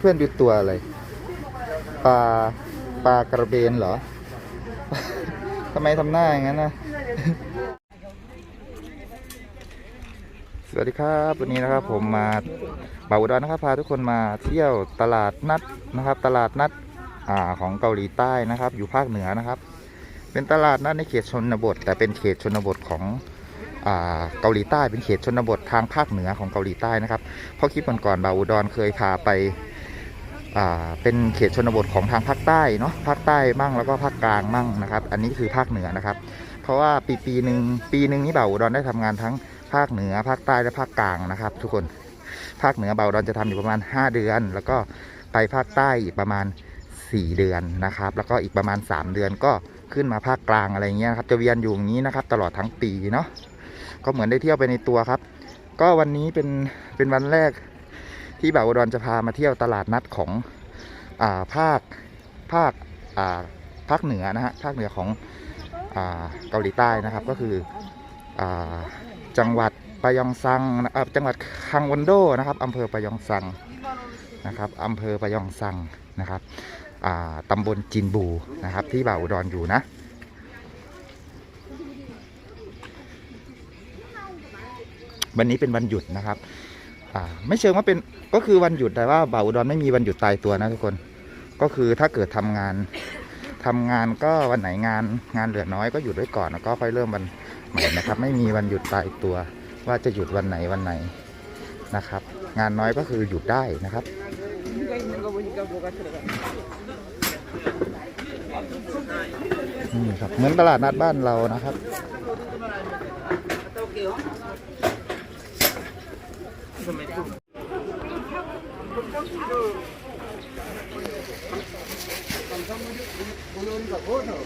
เพื่อนๆดูตัวอะไรปลาปลากระเบนเหรอ ทำไมทำหน้าอย่างนั้นนะสวัสดีครับวันนี้นะครับผมมาบ่าวอุดรนะครับพาทุกคนมาเที่ยวตลาดนัดนะครับ ตลาดนัดอ่าของเกาหลีใต้นะครับ อยู่ภาคเหนือนะครับ เป็นตลาดนัดในเขตชนบท แต่เป็นเขตชนบทของอ่าเกาหลีใต้ เป็นเขตชนบททางภาคเหนือของเกาหลีใต้นะครับเพราะคลิปก่อนๆบ่าวอุดรเคยพาไป เป็นเขตชนบทของทางภาคใต้เนาะภาคใต้มั่งแล้วก็ภาคกลางมั่งนะครับ อันนี้คือภาคเหนือนะครับ เพราะว่าปีปีหนึ่งปีหนึ่งนี้บ่าวอุดรได้ทำงานทั้งภาคเหนือภาคใต้และภาคกลางนะครับ ทุกคนภาคเหนือเบ่าวอุดรจะทำอยู่ประมาณ 5 เดือน แล้วก็ไปภาคใต้อีกประมาณ 4 เดือนนะครับ แล้วก็อีกประมาณ 3 เดือนก็ขึ้นมาภาคกลางอะไรเงี้ยครับจะเวียนอยู่อย่างนี้นะครับ ตลอดทั้งปีเนาะก็เหมือนได้เที่ยวไปในตัวครับ ก็วันนี้เป็นเป็นวันแรก ที่บ่าวอุดรจะพามาเที่ยวตลาดนัดของอาภาคภาคาภาคเหนือนะฮะภาคเหนือของอเกาหลีใต้นะครับก็คืออจังหวัดปายองซังนะเอ่อจังหวัดคังวันโดนะครับอำเภอปายองซังนะครับอำเภอปายองซังนะครับตำบลจินบูนะครับ ที่บ่าวอุดรอยู่นะวันนี้เป็นวันหยุดนะครับ่าไม่เชิงว่าเป็นก็คือวันหยุดแต่ว่าบ่าวดอนไม่มีวันหยุดตายตัวนะทุกคน ก็คือถ้าเกิดทำงาน ทำงานก็วันไหนงานงานเหลือน้อยก็หยุดไว้ก่อนแล้วก็ค่อยเริ่มวันใหม่นะครับ ไม่มีวันหยุดตายตัว ว่าจะหยุดวันไหนวันไหนนะครับ งานน้อยก็คือหยุดได้นะครับนี่ครับเหมือนตลาดนัดบ้านเรานะครับ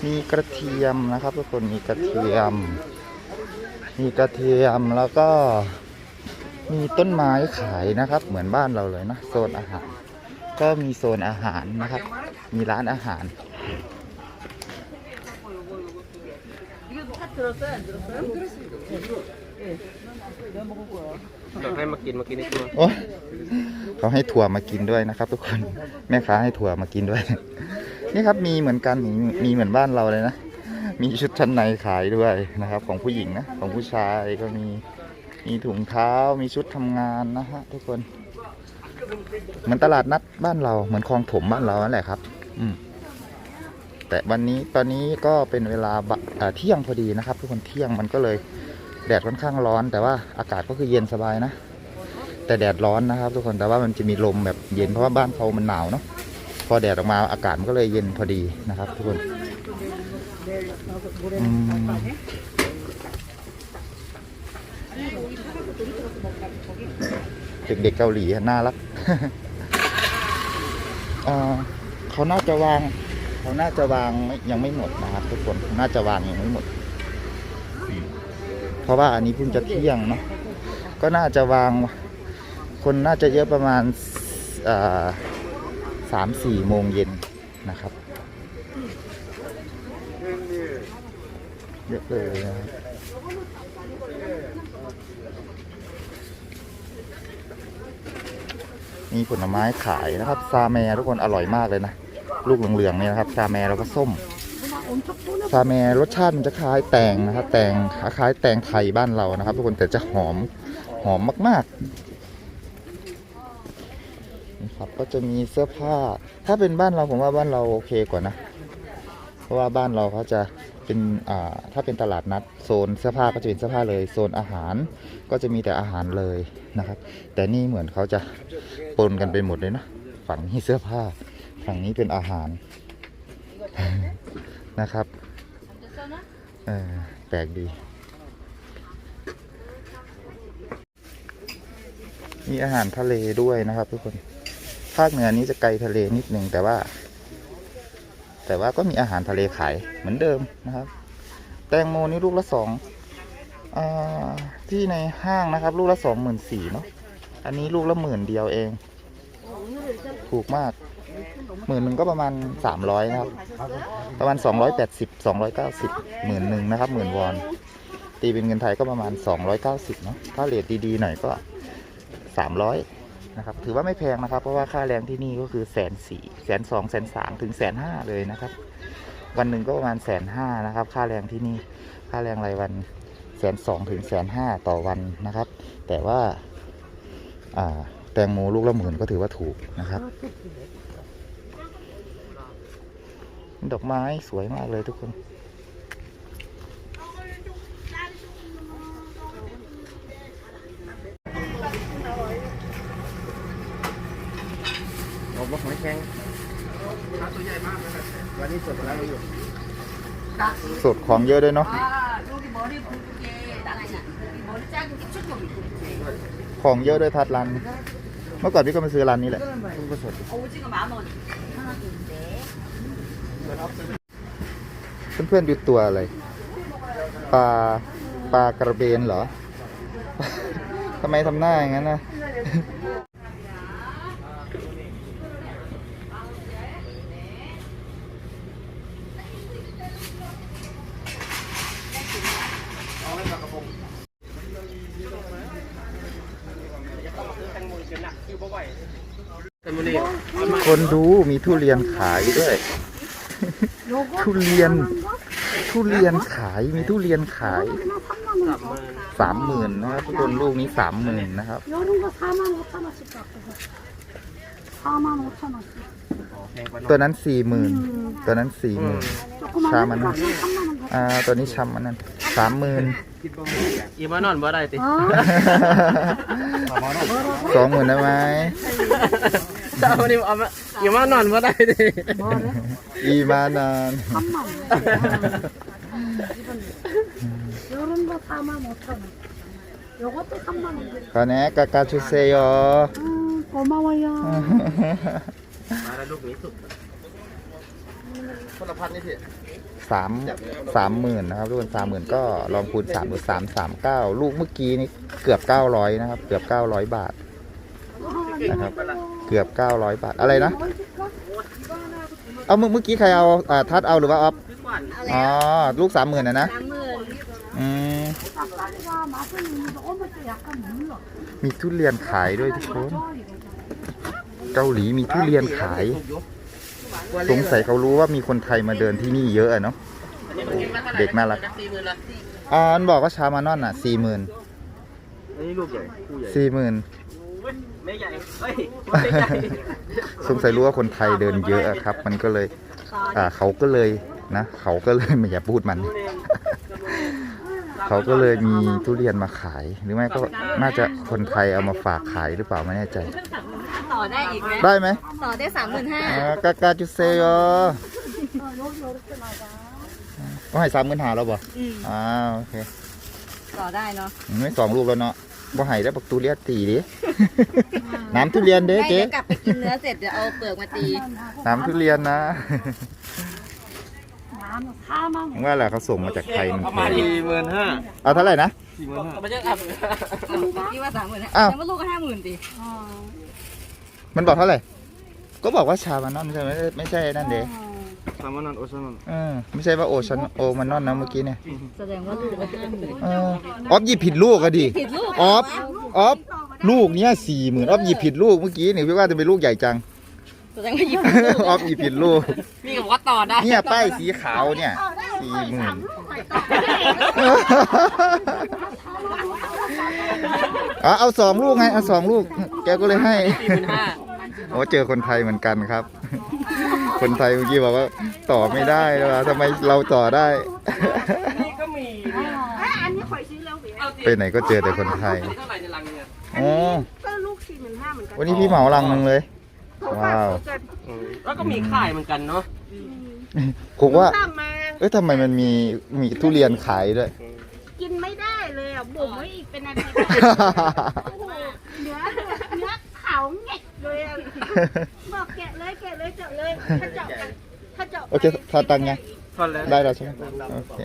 มีกระเทียมนะครับทุกคนมีกระเทียม มีกระเทียมแล้วก็มีต้นไม้ขายนะครับ เหมือนบ้านเราเลยนะโซนอาหาร ก็มีโซนอาหารนะครับ มีร้านอาหาร ให้มากินมากินในครัวเขาให้ถั่วมากินด้วยนะครับ ทุกคนแม่ค้าให้ถั่วมากินด้วย นี่ครับมีเหมือนกันมีเหมือนบ้านเราเลยนะมีชุดชั้นในขายด้วยนะครับ ของผู้หญิงนะ ของผู้ชายก็มีมีถุงเท้ามีชุดทำงานนะฮะทุกคน เหมือนตลาดนัดบ้านเราเหมือนคลองถมบ้านเรานั่นแหละครับ อืมแต่วันนี้ตอนนี้ก็เป็นเวลาเที่ยงพอดีนะครับ ทุกคนเที่ยงมันก็เลย แดดค่อนข้างร้อน แต่ว่าอากาศก็คือเย็นสบายนะ แต่แดดร้อนนะครับ ทุกคนแต่ว่ามันจะมีลมแบบเย็นเพราะว่าบ้านเขามันหนาวเนาะพอแดดออกมาอากาศมันก็เลยเย็นพอดีนะครับ ทุกคนเด็กๆเกาหลีน่ารักเขาน่าจะวาง เขาน่าจะวางยังไม่หมดนะครับทุกคนน่าจะวางยังไม่หมด เพราะว่าอันนี้เพิ่งจะเที่ยงเนาะก็น่าจะวางคนน่าจะเยอะประมาณสามสี่โมงเย็นนะครับเยอะเลยนะครับมีผลไม้ขายนะครับ ซาแมทุกคนอร่อยมากเลยนะ ลูกเหลืองๆเนี่ยนะครับ ซาแมแล้วก็ส้ม ซาแมรสชาติมันจะคล้ายแตงนะครับแตงคล้ายแตงไทยบ้านเรานะครับทุกคนแต่จะหอมหอมมากๆนี่ครับก็จะมีเสื้อผ้า ถ้าเป็นบ้านเราผมว่าบ้านเราโอเคกว่านะ เพราะว่าบ้านเราเขาจะเป็นอ่าถ้าเป็นตลาดนัดโซนเสื้อผ้าก็จะเป็นเสื้อผ้าเลยโซนอาหารก็จะมีแต่อาหารเลยนะครับ แต่นี่เหมือนเขาจะปนกันไปหมดเลยนะ ฝั่งนี้เสื้อผ้าฝั่งนี้เป็นอาหาร นะครับแปลกดี มีอาหารทะเลด้วยนะครับทุกคน ภาคเหนือนี้จะไกลทะเลนิดหนึ่งแต่ว่า แต่ว่าก็มีอาหารทะเลขายเหมือนเดิมนะครับ แตงโมนี่ลูกละสองอที่ในห้างนะครับ ลูกละสองหมื่นสี่เนาะ อันนี้ลูกละหมื่นเดียวเอง ถูกมาก หมื่นหนึ่งก็ประมาณสามร้อยนะครับ ประมาณสองร้อยแปดสิบสองร้อยเก้าสิบหมื่นหนึ่งนะครับหมื่นวอน ตีเป็นเงินไทยก็ประมาณสองร้อยเก้าสิบเนาะถ้าเรทดีๆหน่อยก็สามร้อยนะครับถือว่าไม่แพงนะครับ เพราะว่าค่าแรงที่นี่ก็คือแสนสี่แสนสองแสนสามถึงแสนห้าเลยนะครับ วันหนึ่งก็ประมาณแสนห้านะครับ ค่าแรงที่นี่ค่าแรงรายวันแสนสองถึงแสนห้าต่อวันนะครับ แต่ว่าแตงโมลูกละหมื่นก็ถือว่าถูกนะครับ ดอกไม้สวยมากเลยทุกคน ออกมาหอยแข็งตัวใหญ่มากเลยวันนี้สดแล้วอยู่สดของเยอะด้วยเนาะ ของเยอะด้วยทัดรัน เมื่อก่อนพี่ก็มาซื้อรันนี้แหละก็สด เพื่อนๆดูตัวอะไร ปลา ปลากระเบนเหรอ ทำไมทำหน้าอย่างนั้นนะแต่มันนี่คนดูมีทุเรียนขายด้วย ทุเรียน ทุเรียนขายมีทุเรียนขายสามหมื่นนะครับทุกคนลูกนี้สามหมื่นนะครับตัวนั้นสี่หมื่นตัวนั้นสี่หมื่นชามันอ่าตัวนี้ชามันนั่นสามหมื่นอีมานอนบ่ได้ติสองหมื่นได้ไหม เจ้านี่เอามาอีมานอนบ่ได้ติ 뭐래? อีมานาน 3만 원 이런 거 4만 5천 원 요것도 3만 원 ขอแนะกากาชุเซโย 음, 고마워요 มาแล้วลูกนี้สุกคนละพันนี่พี่ สามสามหมื่นนะครับทุกคนสามหมื่นก็ลองคูณสามดูสามสามเก้าลูกเมื่อกี้นี่เกือบเก้าร้อยนะครับ เกือบเก้าร้อยบาทนะครับ เกือบ 900 บาท อะไรนะ เอาเมื่อกี้ใครเอาอ่าทัดเอาหรือว่าออฟอ๋อ ลูกสามหมื่นนะนะอืมมีทุเรียนขายด้วยทุกคน เกาหลีมีทุเรียนขาย สงสัยเขารู้ว่ามีคนไทยมาเดินที่นี่เยอะเนาะ เด็กน่ารักอ๋อมันบอกว่าชามานอนอะสี่หมื่นสี่หมื่น ม่ใหญ่เฮ้ยไม่ใหญ่สงสัยรู้ว่าคนไทยเดินเยอะครับ มันก็เลยอ่าเขาก็เลยนะ เขาก็เลยไม่อยาาพูดมัน เขาก็เลยมีทุเรียนมาขาย หรือไม่ก็น่าจะคนไทยเอามาฝากขายหรือเปล่าไม่แน่ใจ ต่อได้อีกไหมได้ไหมต่อได้สามหมื่นห้ากากาจุเซโยต้องให้สามหมื่นหาเราบ่อือ่าโอเคต่อได้เนาะไม่สองรูปแล้วเนาะ บ่ใหายแล้วบักตูเลียตีดิ น้ำทุเรียนเด้เจ๊กลับไปกินเนื้อเสร็จเดี๋ยวเอาเปลือกมาตี น้ำทุเรียนนะน้ำข้ามั่งว่าแหละเขาส่งมาจากไทยมันเพงสี่หมื่นห้าเเท่าไหร่นะ สี่หมื่นห้าไม่ใช่ครับพี่ว่าสามหมื่นอ้าว ยังว่าลูกก็ห้าหมื่นดิมันบอกเท่าไหร่ ก็บอกว่าชามานอนใช่ไหมไม่ใช่นั่นเด้ชามนันโอซานันเออไม่ใช่ว่าโอชันโอมานนอนนะเมื่อกี้เนี่ยแสดงว่าลูกห้าหมื่นออฟหยิบผิดลูกอะดิผิดลู ออฟออฟลูกเนี้ยสี่หมื่นออฟหยิบผิดลูกเมื่อกี้นี่พี่ว่าจะเป็นลูกใหญ่จัง แสดงว่าหยิบออฟหยิบผิดลูกพี่ก็บอกว่าต่อได้เนี่ยป้ายสีขาวเนี่ยสี่หมื่นอ๋อเอาสองลูกไงเอาสองลูก แกก็เลยให้สี่หมื่นห้าโอ้เจอคนไทยเหมือนกันครับ คนไทยเมื่อกี้บอกว่าต่อไม่ได้แล้วทำไมเราต่อได้นี่ก็มี ไปไหนก็เจอแต่คนไทยเท่าไหร่ในลังเนี่ยโอ้ก็ลูกสี่หมื่นห้าเหมือนกันวันนี้พี่เหมาลังหนึงเลย ว้าว แล้วก็มีขายเหมือนกันเนาะผมว่าตามมาเอ้ยทำไมมันมีมีทุเรียนขายด้วย กินไม่ได้เลยอะบ่มไว้อีกเป็นนาทีโอ้โหเนื้อเนื้อขาวเง็กเลยอะบอกแกะเลยแกะเลยเจาะเลย ถ้าเจาะกันถ้าเจาะโอเคทาตังค์ไง ทอนแล้ว ได้แล้วใช่ไหมโอเค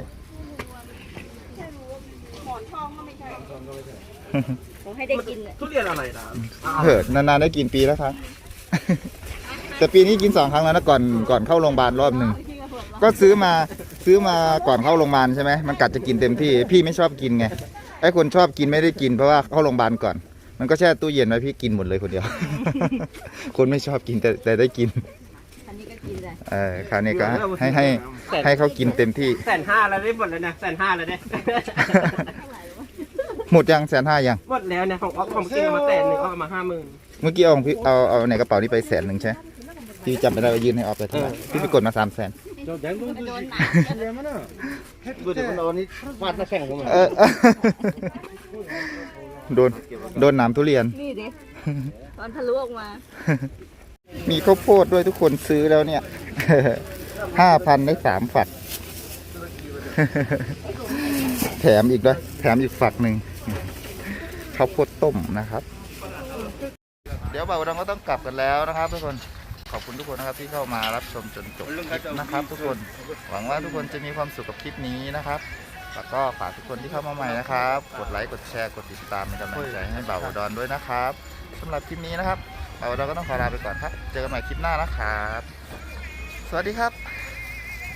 หมอนทองก็ไม่ใช่ ผมให้ได้กินเลยทุเรียนอะไรนะเหิดนานๆได้กินปีแล้วครับ แต่ปีนี้กินสองครั้งแล้วนะก่อนก่อนเข้าโรงพยาบาลรอบหนึ่งก็ซื้อมาซื้อมาก่อนเข้าโรงพยาบาลใช่ไหมมันกัดจะกินเต็มที่ พี่ไม่ชอบกินไงไอ้คนชอบกินไม่ได้กินเพราะว่าเข้าโรงพยาบาลก่อน มันก็แช่ตู้เย็นไว้พี่กินหมดเลยคนเดียว คนไม่ชอบกินแต่แต่ได้กินอันนี้ก็กินเลยเออคราวนี้ก็ให้ให้ให้เขากินเต็มที่ แสนห้าแล้วได้หมดแล้วนะแสนห้าแล้วได้ หมดยังแสนห้ายัง หมดแล้วนะของออกของกินเอามาแสนหนึ่งออกมาห้าหมื่นเมื่อกี้เอาของพี่เอาเอาในกระเป๋านี้ไปแสนหนึ่งใช่ไหมพี่จำไม่ได้ว่ายื่นให้ออกไปเท่าไหร่พี่ไปกดมาสามแสนโดนหนักดูดิมันรอนี่ฟาดหน้าแข่งผมเออโดนโดนหนามทุเรียน นี่ดิ ตอนทะลุออกมา มีข้าวโพดด้วยทุกคนซื้อแล้วเนี่ย ห้าพันได้สามฝัก แถมอีกด้วย แถมอีกฝักหนึ่ง ข้าวโพดต้มนะครับ เดี๋ยวบ่าวดังก็ต้องกลับกันแล้วนะครับทุกคนขอบคุณทุกคนนะครับที่เข้ามารับชมจนจบคลิปนะครับทุกคนหวังว่าทุกคนจะมีความสุขกับคลิปนี้นะครับแล้วก็ฝากทุกคนที่เข้ามาใหม่นะครับ กดไลค์กดแชร์กดติดตามเป็นกำลังใจให้บ่าวดอุดรด้วยนะครับสำหรับคลิปนี้นะครับบ่าวอุดรก็ต้องขอลาไปก่อนครับ เจอกันใหม่คลิปหน้านะครับ สวัสดีครับ